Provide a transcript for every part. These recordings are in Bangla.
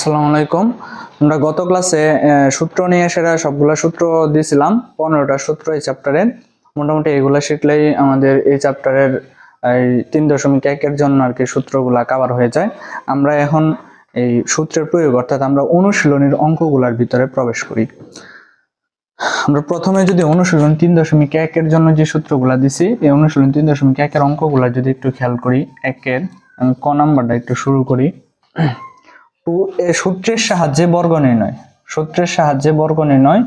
আসসালামু আলাইকুম। আমরা গত ক্লাসে সূত্র নিয়ে সেটা সবগুলা সূত্র দিয়েছিলাম পনেরোটা সূত্র এই চ্যাপ্টারের মোটামুটি এগুলা শিখলেই আমাদের এই চ্যাপ্টারের এই তিন দশমিক একের জন্য আর কি সূত্রগুলা কাভার হয়ে যায়। আমরা এখন এই সূত্রের প্রয়োগ, অর্থাৎ আমরা অনুশীলনীর অঙ্কগুলার ভিতরে প্রবেশ করি। আমরা প্রথমে যদি অনুশীলন তিন দশমিক একের জন্য যে সূত্রগুলা দিছি, এই অনুশীলন তিন দশমিক একের অঙ্কগুলা যদি একটু খেয়াল করি একের ক নাম্বারটা একটু শুরু করি। টু, এ সূত্রের সাহায্যে বর্গ নির্ণয়। সূত্রের সাহায্যে বর্গ নির্ণয়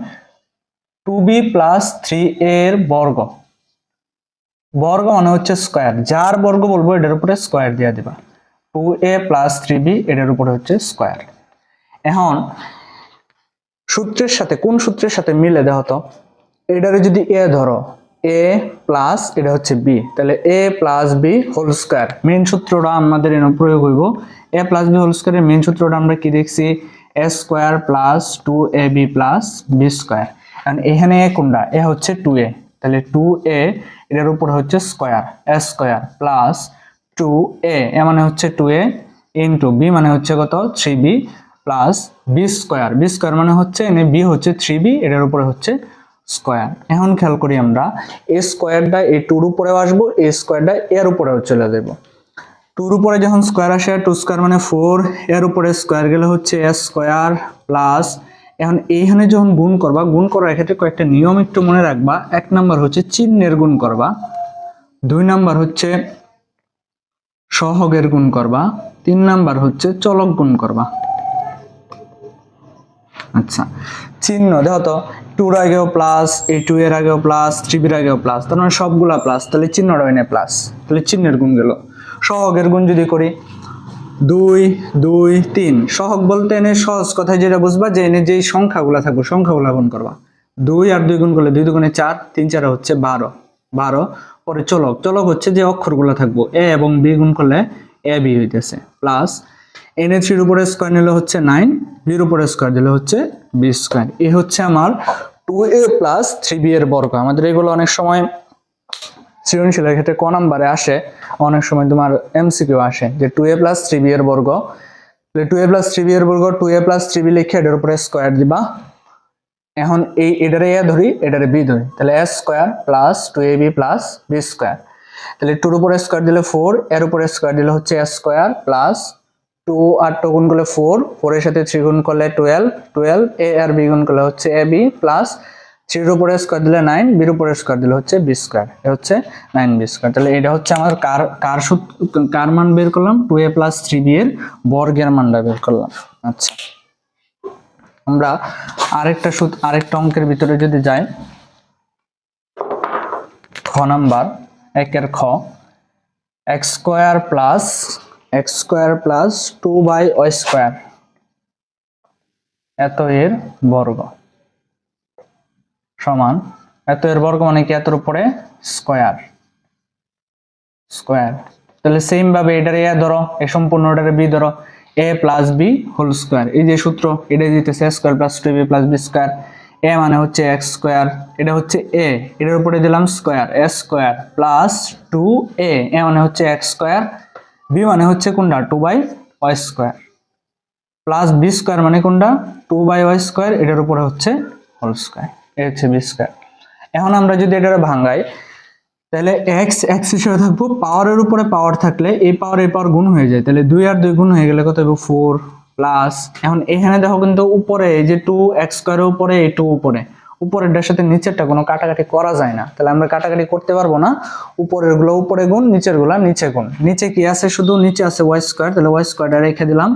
টু বি প্লাস থ্রি এর বর্গ। বর্গ মানে হচ্ছে স্কোয়ার। যার বর্গ বলব এটার উপরে স্কোয়ার দিয়ে দিবা। Two A plus three B এটার উপরে হচ্ছে স্কোয়ার। এখন সূত্রের সাথে, কোন সূত্রের সাথে মিলে দেহ তো? এটারে যদি এ ধরো, এ প্লাস এটা হচ্ছে বি। তাহলে A plus B whole square. Main সূত্রটা আমাদের এনে প্রয়োগ হইব। এ প্লাস বি হোল স্কোয়ারের মেন সূত্রটা আমরা কি দেখছি? A square plus two A B plus B square কারণ এখানে এ কোনটা? এ হচ্ছে টু এ তাহলে টু এ এটার উপর হচ্ছে square A square plus two A A মানে হচ্ছে টু এ ইন্টু বি মানে হচ্ছে কত? Three B plus B square B square মানে হচ্ছে, এনে বি হচ্ছে থ্রি বি এটার উপরে হচ্ছে স্কোয়ার এখন খেয়াল করি আমরা এ স্কোয়ারটা এই টুর উপরেও আসব এ স্কোয়ারটা এর উপরেও চলে যাব। টুর উপরে যখন স্কোয়ার আসে টু স্কোয়ার মানে ফোর এর উপরে স্কোয়ার গেলে হচ্ছে এ স্কোয়ার প্লাস এখন এইখানে যখন গুণ করবা, গুণ করার ক্ষেত্রে কয়েকটা নিয়ম একটু মনে রাখবা। এক নাম্বার হচ্ছে চিহ্নের গুণ করবা, দুই নাম্বার হচ্ছে সহগের গুণ করবা, তিন নাম্বার হচ্ছে চলক গুণ করবা। আচ্ছা চিহ্ন, দেখো তো টুর আগেও প্লাস এই টু এর আগেও প্লাস থ্রি বির আগেও প্লাস তার মানে সবগুলা প্লাস তাহলে চিহ্নটা এনে প্লাস তাহলে চিহ্নের গুণ গেল। সহগের গুণ যদি করি, দুই দুই, তিন। সহগ বলতে এনে সহজ কথায় যেটা বুঝবা যে এনে যেই সংখ্যাগুলো থাকবে, সংখ্যাগুলো গুণ করবা। দুই আর দুই গুণ করলে দুই দুগুণে চার, তিন চার হচ্ছে বারো। বারো, পরে চলক। চলক হচ্ছে যে অক্ষরগুলো থাকব, এ এবং বি গুণ করলে এ, বি হইতেছে। প্লাস এনে থ্রির উপরে স্কোয়ার নিলে হচ্ছে নাইন, বির উপরে স্কোয়ার দিলে হচ্ছে বি স্কোয়ার। এ হচ্ছে আমার two A plus three B এর বর্গ। আমাদের এগুলো অনেক সময় সৃজনশীলের ক্ষেত্রে ক নাম্বারে আসে, অনেক সময় তোমার এমসিকিউ আসে, যে two A plus three B এর বর্গ। Two A plus three B এর বর্গ two A plus three B লিখে এটার উপরে স্কোয়ার দিবা। এখন এই এটারে এ ধরি, এটারে বি ধরি। তাহলে A square plus two A B plus B square তাহলে টুর উপরে স্কোয়ার দিলে ফোর এর উপরে স্কোয়ার দিলে হচ্ছে এ স্কোয়ার প্লাস টু আর টু গুণ করলে ফোর ফোরের সাথে থ্রি গুণ করলে টুয়েলভ টুয়েলভ এ আর বি গুণ করলে হচ্ছে এ বি প্লাস থ্রির উপরে স্কোয়ার দিলে নাইন বির উপরে স্কোয়ার দিলে হচ্ছে বি স্কোয়ার এ হচ্ছে নাইন বি স্কোয়ার তাহলে এটা হচ্ছে আমার কার কার কার মান বের করলাম? Two A plus three B এর বর্গের মানটা বের করলাম আচ্ছা। আমরা আরেকটা সূত্র আরেকটা অঙ্কের ভিতরে যদি যাই, খ নাম্বার, একের খ X square plus X square plus two by Y square এত এর বর্গ। সমান এত এর বর্গ মানে কি? এতর উপরে স্কোয়ার স্কোয়ার তাহলে সেম ভাবে এটার এ ধরো, এ সম্পূর্ণ সম্পূর্ণটার বি ধরো, A plus B whole square এই যে সূত্র এটা দিতেছে square plus two B plus B square A মানে হচ্ছে এক্স স্কোয়ার এটা হচ্ছে এ এটার উপরে দিলাম square A square plus two A A মানে হচ্ছে এক্স স্কোয়ার বি মানে হচ্ছে কোনটা? Two by Y square plus B square মানে কোনটা? টু বাই ওয়াই স্কোয়ার এটার উপরে হচ্ছে হোল স্কোয়ার এ হচ্ছে বি স্কোয়ার এখন আমরা যদি এটার ভাঙাই, তাহলে এক্স এক্স হিসেবে থাকব পাওয়ারের উপরে পাওয়ার থাকলে এই পাওয়ার এই পাওয়ার গুণ হয়ে যায়। তাহলে দুই আর দুই গুণ হয়ে গেলে কত হবে? ফোর প্লাস এখন এখানে দেখো কিন্তু উপরে যে টু এক্স স্কোয়ারের উপরে, এই টু উপরে। উপরেরটার সাথে নিচেরটা কোনো কাটাকাটি করা যায় না। তাহলে আমরা কাটাকাটি করতে পারব না। উপরেরগুলো উপরে গুণ নিচেরগুলা নিচে গুণ। নিচে কি আছে? শুধু নিচে আছে ওয়াই স্কোয়ার তাহলে ওয়াই স্কোয়ারটা রেখে দিলাম।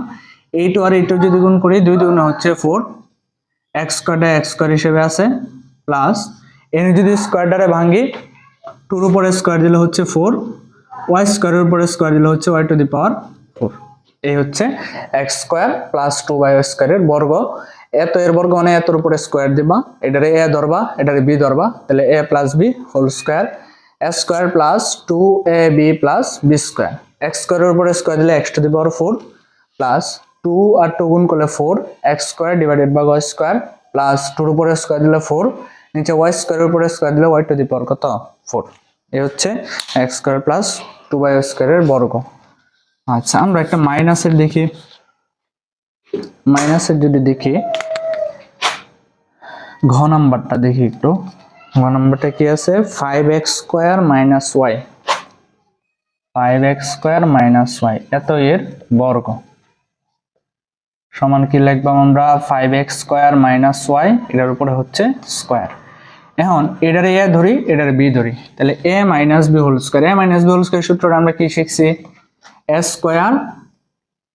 এই টু আর এই টু যদি গুণ করি, দুই দুগুণ হচ্ছে ফোর এক্স স্কোয়ারটা এক্স স্কোয়ার হিসেবে আছে প্লাস এনে যদি স্কোয়ারটারে ভাঙি টুর উপরে স্কোয়ার দিলে হচ্ছে ফোর ওয়াই স্কোয়ারের উপরে স্কোয়ার দিলে হচ্ছে Y two the power four এই হচ্ছে X square plus two Y স্কোয়ারের বর্গ। এত এর বর্গ মানে এতর উপরে স্কোয়ার দিবা, এটারে এ ধরবা, এটারে বি ধরবা, তাহলে A plus B whole square A square plus two A B plus B square X স্কোয়ারের উপরে স্কোয়ার দিলে X two the power four plus two R two গুণ করলে four X square divided by Y square plus টুর উপরে স্কোয়ার দিলে ফোর নিচে ওয়াই স্কোয়ারের উপরে স্কোয়ার দিলে ওয়াই টু দি পাওয়ার কত? ফোর এই হচ্ছে X square plus two by স্কোয়ারের বর্গ। আচ্ছা আমরা একটা মাইনাসের দেখি। মাইনাসের যদি দেখি, ঘ নাম্বারটা দেখি একটু। ঘ নাম্বারটা কি আছে? Five X square minus Y five X square minus Y এত এর বর্গ। সমান কি লিখবাম আমরা? Five X square minus Y এটার উপরে হচ্ছে স্কোয়ার এখন এটারে এ ধরি, এটারে বি ধরি। তাহলে A minus B whole square A minus B whole square সূত্রটা আমরা কি শিখছি? এ স্কোয়ার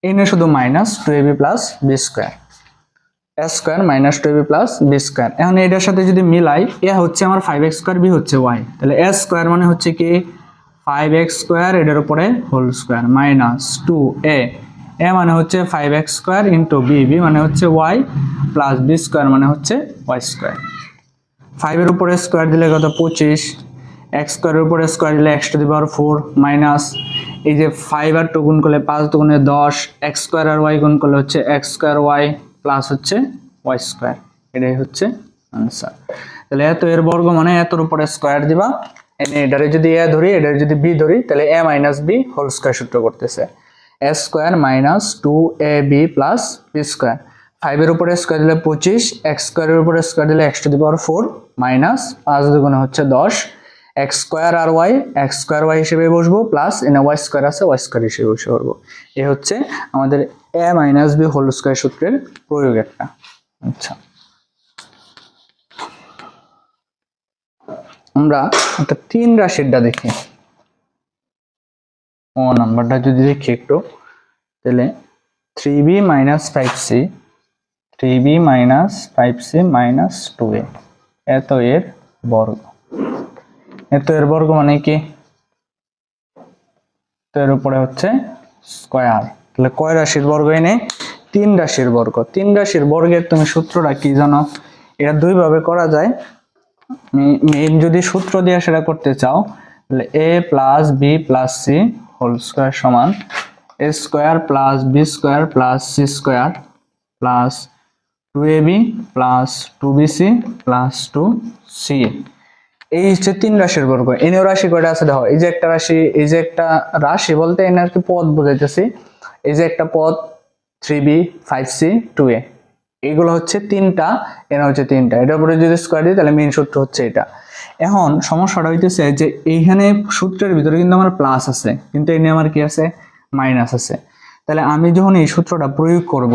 এনে শুধু minus two A B plus B square A square minus two B plus B square এখন এটার সাথে যদি মিলাই এ হচ্ছে আমার ফাইভ এক্স স্কোয়ার বি হচ্ছে ওয়াই তাহলে এ স্কোয়ার মানে হচ্ছে কি? ফাইভ এক্স স্কোয়ার এটার উপরে whole square minus two A A মানে হচ্ছে five X square into B B মানে হচ্ছে ওয়াই প্লাস বি স্কোয়ার মানে হচ্ছে ওয়াই স্কোয়ার ফাইভের উপরে স্কোয়ার দিলে কত? পঁচিশ। এক্স স্কোয়ারের উপরে স্কোয়ার দিলে X two the power four minus এই যে ফাইভ আর টু গুণ করলে পাঁচ দুগুণে দশ। এক্স স্কোয়ার আর ওয়াই গুণ করলে হচ্ছে এক্স স্কোয়ার ওয়াই প্লাস হচ্ছে ওয়াই স্কোয়ার এটাই হচ্ছে আনসার তাহলে এত এর বর্গ মানে এতর উপরে স্কোয়ার দিবা। এটারে যদি এ ধরি, এটারে যদি বি ধরি, তাহলে A minus B whole square সূত্র করতেছে। A square minus two A B plus B square ফাইভের উপরে স্কোয়ার দিলে পঁচিশ এক্স স্কোয়ারের উপরে স্কোয়ার দিলে X two the power four minus পাঁচ দুগুণে হচ্ছে দশ। এক্স স্কোয়ার আর ওয়াই এক্স স্কোয়ার ওয়াই হিসেবে বসবো প্লাস এনে ওয়াই স্কোয়ার আছে ওয়াই স্কোয়ার হিসেবে বসে পড়ব এ হচ্ছে আমাদের A minus B whole square সূত্রের প্রয়োগ একটা। আচ্ছা। আমরা একটা তিন রাশিরটা দেখি। ও নাম্বারটা যদি দেখি একটু, তাহলে three B minus five C three B minus five C minus two A এত এর বর্গ। এত এর বর্গ মানে কি? তো এর উপরে হচ্ছে স্কোয়ার তাহলে কয় রাশির বর্গ এনে? তিন রাশির বর্গ। তিন রাশির বর্গের তুমি সূত্রটা কি জানো? এটা দুইভাবে করা যায়। মেইন যদি সূত্র দিয়ে সেটা করতে চাও, তাহলে A plus B plus C whole square সমান A square plus B square plus C square plus two A B plus two B C plus two C এই হচ্ছে তিন রাশির বর্গ। এনেও রাশি কয়টা আছে? দেখো, এই যে একটা রাশি, এই যে একটা রাশি বলতে এনে আর কি পদ বোঝাইতেছি। এই যে একটা পদ three B five C two A এগুলো হচ্ছে তিনটা, এরা হচ্ছে তিনটা। এটার উপরে যদি স্কোয়ার দিই, তাহলে মেইন সূত্র হচ্ছে এটা। এখন সমস্যাটা হইতেছে যে এইখানে সূত্রের ভিতরে কিন্তু আমার প্লাস আছে, কিন্তু এনে আমার কি আছে? মাইনাস আছে। তাহলে আমি যখন এই সূত্রটা প্রয়োগ করব,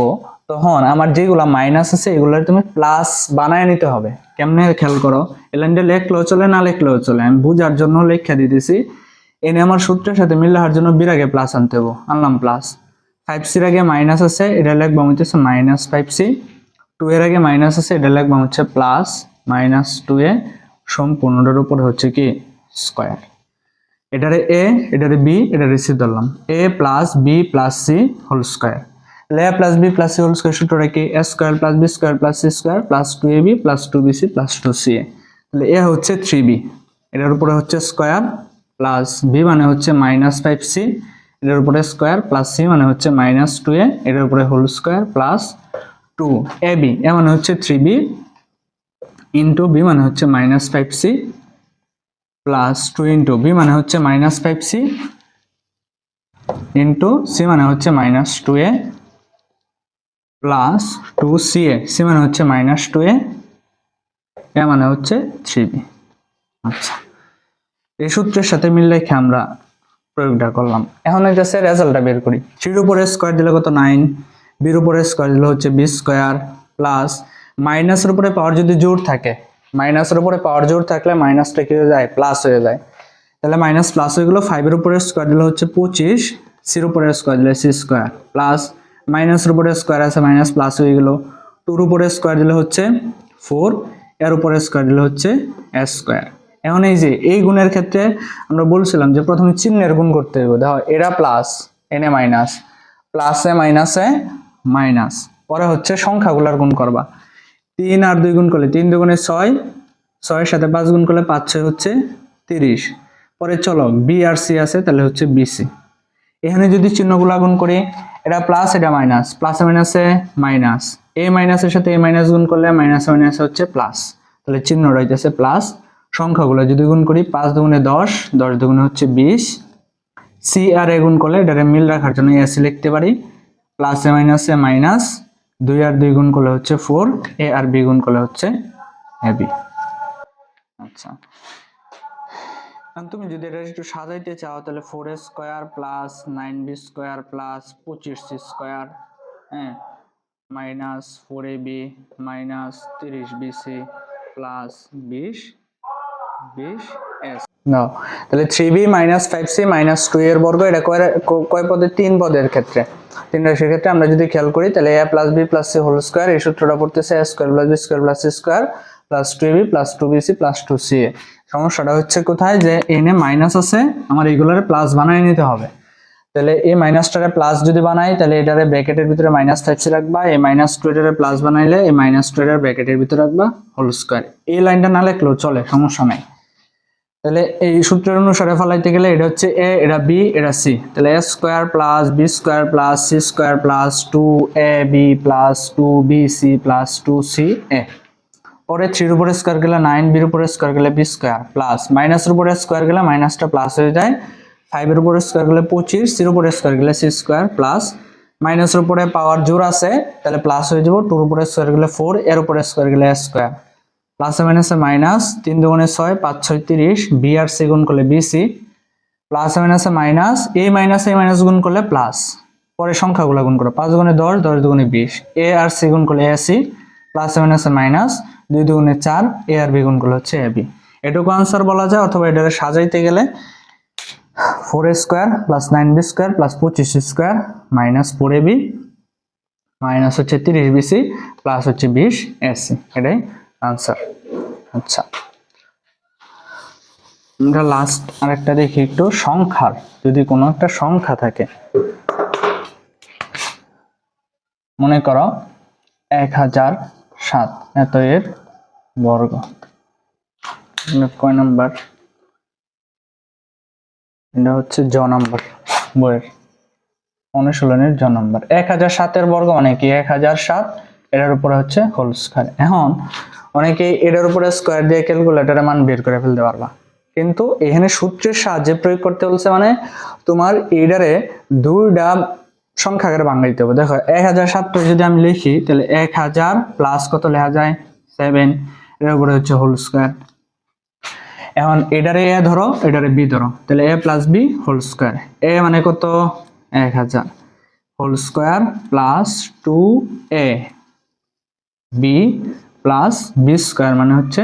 তখন আমার যেগুলো মাইনাস আছে, এগুলোর তুমি প্লাস বানায় নিতে হবে। কেমনে খেয়াল করো? এলাইনটা লেখলেও চলে, না লেখলেও চলে। আমি বুঝার জন্য লেখা দিতেছি এনে আমার সূত্রের সাথে মিল হওয়ার জন্য বিরাগে প্লাস আনতে হব। আনলাম প্লাস ফাইভ সির আগে মাইনাস আছে, এটা লিখব হচ্ছে মাইনাস ফাইভ সি টু এর আগে মাইনাস আছে, এটা লিখব হচ্ছে প্লাস মাইনাস টু এ। সম্পূর্ণটার উপরে হচ্ছে কি? স্কোয়ার। এটারে এ এটারে বি এটারে সি ধরলাম। A plus B plus C whole square A plus B plus C whole square সূত্রটা কি? A square plus B square plus C square plus two A B plus two B C plus two C A তাহলে এ হচ্ছে থ্রি বি এটার উপরে হচ্ছে স্কোয়ার প্লাস বি মানে হচ্ছে মাইনাস ফাইভ সি এটার উপরে স্কোয়ার প্লাস সি মানে হচ্ছে মাইনাস টু এ এটার উপরে whole square plus two A B A মানে হচ্ছে থ্রি বি ইন্টু বি মানে হচ্ছে minus five C plus two into B মানে হচ্ছে minus five C into C মানে হচ্ছে minus two A plus two C A C মানে হচ্ছে মাইনাস টু এ এ মানে হচ্ছে থ্রি বি আচ্ছা এই সূত্রের সাথে মিল রেখে আমরা প্রয়োগটা করলাম। এখন হচ্ছে রেজাল্টটা বের করি। থ্রির উপরে স্কোয়ার দিলে কত? নাইন বির উপরে স্কোয়ার দিলে হচ্ছে বি স্কোয়ার প্লাস মাইনাসের উপরে পাওয়ার যদি জোর থাকে, মাইনাসের উপরে পাওয়ার জোর থাকলে মাইনাসটা কি হয়ে যায়? প্লাস হয়ে যায়। তাহলে মাইনাস প্লাস হয়ে গেলো ফাইভের উপরে স্কোয়ার দিলে হচ্ছে পঁচিশ সির উপরে স্কোয়ার দিলে সি স্কোয়ার প্লাস মাইনাসের উপরে স্কোয়ার আছে মাইনাস প্লাস হয়ে গেলো। টুর উপরে স্কোয়ার দিলে হচ্ছে ফোর এর উপরে স্কোয়ার দিলে হচ্ছে এস স্কোয়ার এখন এই যে, এই গুণের ক্ষেত্রে আমরা বলছিলাম যে প্রথমে চিহ্নের গুণ করতে হবে। দেখো, এরা প্লাস এনে মাইনাস প্লাসে মাইনাসে মাইনাস পরে হচ্ছে সংখ্যাগুলোর গুণ করবা। তিন আর দুই গুণ করলে তিন দুগুণে ছয়, ছয়ের সাথে পাঁচ গুণ করলে পাঁচ, ছয় হচ্ছে তিরিশ। পরে চলো বি আর সি আছে, তাহলে হচ্ছে বিসি এখানে যদি চিহ্নগুলো গুণ করি, এটা প্লাস এটা মাইনাস প্লাসে মাইনাসে মাইনাস এ মাইনাসের সাথে এ মাইনাস গুণ করলে মাইনাস মাইনাস হচ্ছে প্লাস তাহলে চিহ্ন রয়েছে প্লাস সংখ্যাগুলো যদি গুণ করি, পাঁচ দুগুণে দশ দশ দুগুণে হচ্ছে বিশ। সি আর এ গুণ করলে এটারে মিল রাখার জন্য এসি লিখতে পারি। প্লাসে মাইনাসে মাইনাস দুই আর দুই গুণ করলে হচ্ছে ফোর এ আর বি গুণ করলে হচ্ছে এ বি আচ্ছা। তুমি যদি এটা একটু সাজাইতে চাও, তাহলে four a square plus nine b square plus পঁচিশ সি স্কোয়ার হ্যাঁ minus four a b minus তিরিশ বি সি প্লাস বিশ বিশ নাও তাহলে three b minus five c minus two এর বর্গ, এটা কয় পদের তিন পদের ক্ষেত্রে। তিন রাশির ক্ষেত্রে আমরা যদি খেয়াল করি, তাহলে a plus b plus c whole square এই সূত্রটা পড়তেছে a square plus b square plus c square plus two b plus two b c plus two c a সমস্যাটা হচ্ছে কোথায়? যে এনে মাইনাস আছে, আমার এইগুলোরে প্লাস বানায় নিতে হবে। তাহলে এই মাইনাসটারে প্লাস যদি বানাই, তাহলে এটারে ব্র্যাকেটের ভিতরে মাইনাস ফাইভ সি রাখবা এই মাইনাস টু এটারে প্লাস বানাইলে এই মাইনাস টু এটার ব্র্যাকেটের ভিতরে রাখবা হোল স্কোয়ার এই লাইনটা না লিখলেও চলে, সমস্যা নাই। তাহলে এই সূত্রের অনুসারে ফলাইতে গেলে এটা হচ্ছে এ এটা বি এটা সি তাহলে a square plus b square plus c square plus two a b plus two b c plus two c a পরে থ্রির উপরে স্কোয়ার গেলে নাইন বির উপরে স্কোয়ার গেলে বি স্কোয়ার প্লাস মাইনাসের উপরে স্কোয়ার গেলে মাইনাসটা প্লাস হয়ে যায়। ফাইভের উপরে স্কোয়ার গেলে পঁচিশ সির উপরে স্কোয়ার গেলে সি স্কোয়ার প্লাস মাইনাসের উপরে পাওয়ার জোর আছে, তাহলে প্লাস হয়ে যাব। টুর উপরে স্কোয়ার গেলে ফোর এর উপরে স্কোয়ার গেলে স্কোয়ার প্লাসে মাইনাসে মাইনাস তিন দুগুণে ছয়, পাঁচ ছয় তিরিশ বি আর সি গুণ করলে বিসি প্লাস মাইনাসে মাইনাস এই মাইনাস এই মাইনাস গুণ করলে প্লাস। পরে সংখ্যাগুলো গুণ করো, পাঁচ গুণে দশ দশ দুগুণে বিশ। এ আর সি গুণ করলে এ সি প্লাস মাইনাসে মাইনাস দুই দুগুণে চার এ আর বি গুণ করলে হচ্ছে এ বি এটুকু আনসার বলা যায়, অথবা এটাকে সাজাইতে গেলে four a square plus nine b square plus পঁচিশ square minus four a b minus হচ্ছে তিরিশ বিসি প্লাস হচ্ছে বিশ এসি এটাই আনসার আচ্ছা। আমরা লাস্ট আরেকটা দেখি একটু সংখ্যার। যদি কোনো একটা সংখ্যা থাকে, মনে করো এক হাজার সাত, এত এর বর্গ। কয় নাম্বার? এটা হচ্ছে জ নাম্বার বইয়ের। অনুশীলনের জ নাম্বার। এক হাজার সাতের বর্গ মানে কি? এক হাজার সাত এটার উপরে হচ্ছে হোল স্কোয়ার এখন অনেকে এটার উপরে স্কোয়ার দিয়ে ক্যালকুলেটারে মান বের করে ফেলতে পারবা। কিন্তু এখানে সূত্রের সাহায্যে প্রয়োগ করতে বলছে মানে তোমার এটারে দুইটা সংখ্যা আকারে বাংলা দিতে হবে। দেখো, এক হাজার সাতটা যদি আমি লিখি, তাহলে এক হাজার প্লাস কত লেখা যায়? সেভেন এর উপরে হচ্ছে হোল স্কোয়ার এখন এটারে এ ধরো, এটারে বি ধরো। তাহলে a plus b whole square a মানে কত? এক হাজার। Whole square plus two a b plus b square মানে হচ্ছে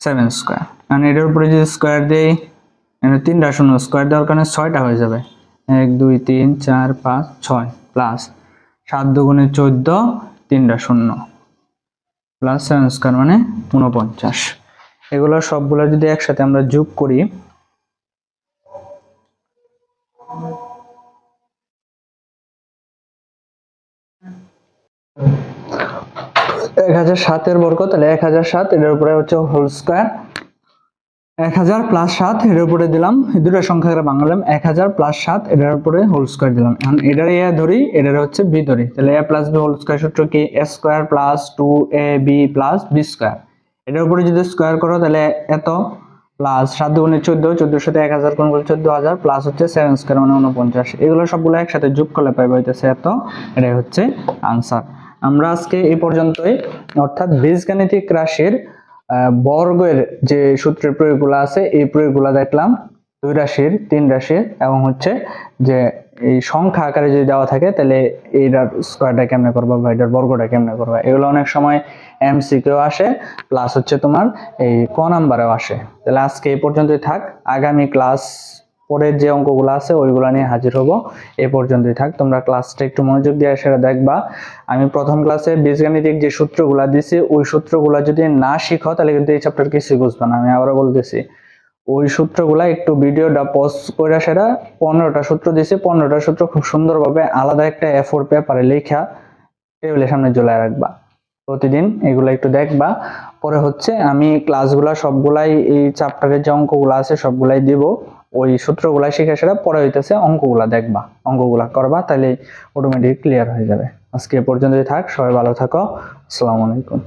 সেভেন স্কোয়ার মানে এটার উপরে যদি স্কোয়ার দেই তিনটা শূন্য স্কোয়ার দেওয়ার কারণে ছয়টা হয়ে যাবে। এক, দুই, তিন, চার, পাঁচ, ছয় প্লাস সাত দুগুণে চোদ্দ তিনটা শূন্য প্লাস সেভেন স্কোয়ার মানে উনপঞ্চাশ এগুলো সবগুলো যদি একসাথে আমরা যোগ করি এক হাজার সাতের বর্গ, তাহলে এক হাজার সাত উপরে হচ্ছে হোল স্কোয়ার এক হাজার প্লাস সাত এটার উপরে দিলাম দুটো বাংলাম এক হাজার প্লাস সাত, এটার উপরে হোল স্কোয়ার দিলাম। এখন এটার এ ধরি, এটার হচ্ছে বি ধরি। তাহলে a plus b whole square সূত্র কি? A square plus two a b plus b square এটার উপরে যদি স্কোয়ার করো, তাহলে এত প্লাস সাত দুগুণে চোদ্দ, চোদ্দোর সাথে এক হাজার কোন চোদ্দ হাজার প্লাস হচ্ছে সেভেন স্কোয়ার মানে উনপঞ্চাশ এগুলো সবগুলো একসাথে যোগ করলে পাইবো হইতেছে এত, এটাই হচ্ছে আনসার আমরা আজকে এই পর্যন্তই। অর্থাৎ বীজগাণিতিক রাশির বর্গের যে সূত্রের প্রয়োগগুলো আছে, এই প্রয়োগগুলো দেখলাম। দুই রাশির, তিন রাশির এবং হচ্ছে যে এই সংখ্যা আকারে যদি দেওয়া থাকে, তাহলে এইটার স্কোয়ারটা কেমনে করবা বা এটার বর্গটা কেমনে করবা? এগুলো অনেক সময় এমসিকেও আসে প্লাস হচ্ছে তোমার এই ক নাম্বারেও আসে। তাহলে আজকে এই পর্যন্তই থাক। আগামী ক্লাস পরের যে অঙ্কগুলো আছে, ওইগুলো নিয়ে হাজির হব। এই পর্যন্তই থাক। তোমরা ক্লাসটা একটু মনোযোগ দিয়ে সেটা দেখবা। আমি প্রথম ক্লাসে বীজগাণিতিক যে সূত্রগুলো দিছি, ওই সূত্রগুলো যদি না শিখো, তাহলে কিন্তু এই চ্যাপ্টার কিছুই বুঝবে না। আমি আবারও বলতেছি, ওই সূত্রগুলা একটু ভিডিওটা পোস্ট করে সেটা পনেরোটা সূত্র দিছি। পনেরোটা সূত্র খুব সুন্দরভাবে আলাদা একটা এ ফোর পেপারে লেখা টেবিলের সামনে ঝুলায় রাখবা। প্রতিদিন এগুলো একটু দেখবা। পরে হচ্ছে আমি ক্লাসগুলা সবগুলাই, এই চ্যাপ্টারের যে অঙ্কগুলো আছে, সবগুলাই দিব। ওই সূত্রগুলা শিখে সেটা পরে হইতেছে অঙ্কগুলা দেখবা, অঙ্কগুলা করবা তাহলে অটোমেটিক ক্লিয়ার হয়ে যাবে। আজকে পর্যন্তই থাক, সবাই ভালো থাকো, আসসালামু আলাইকুম।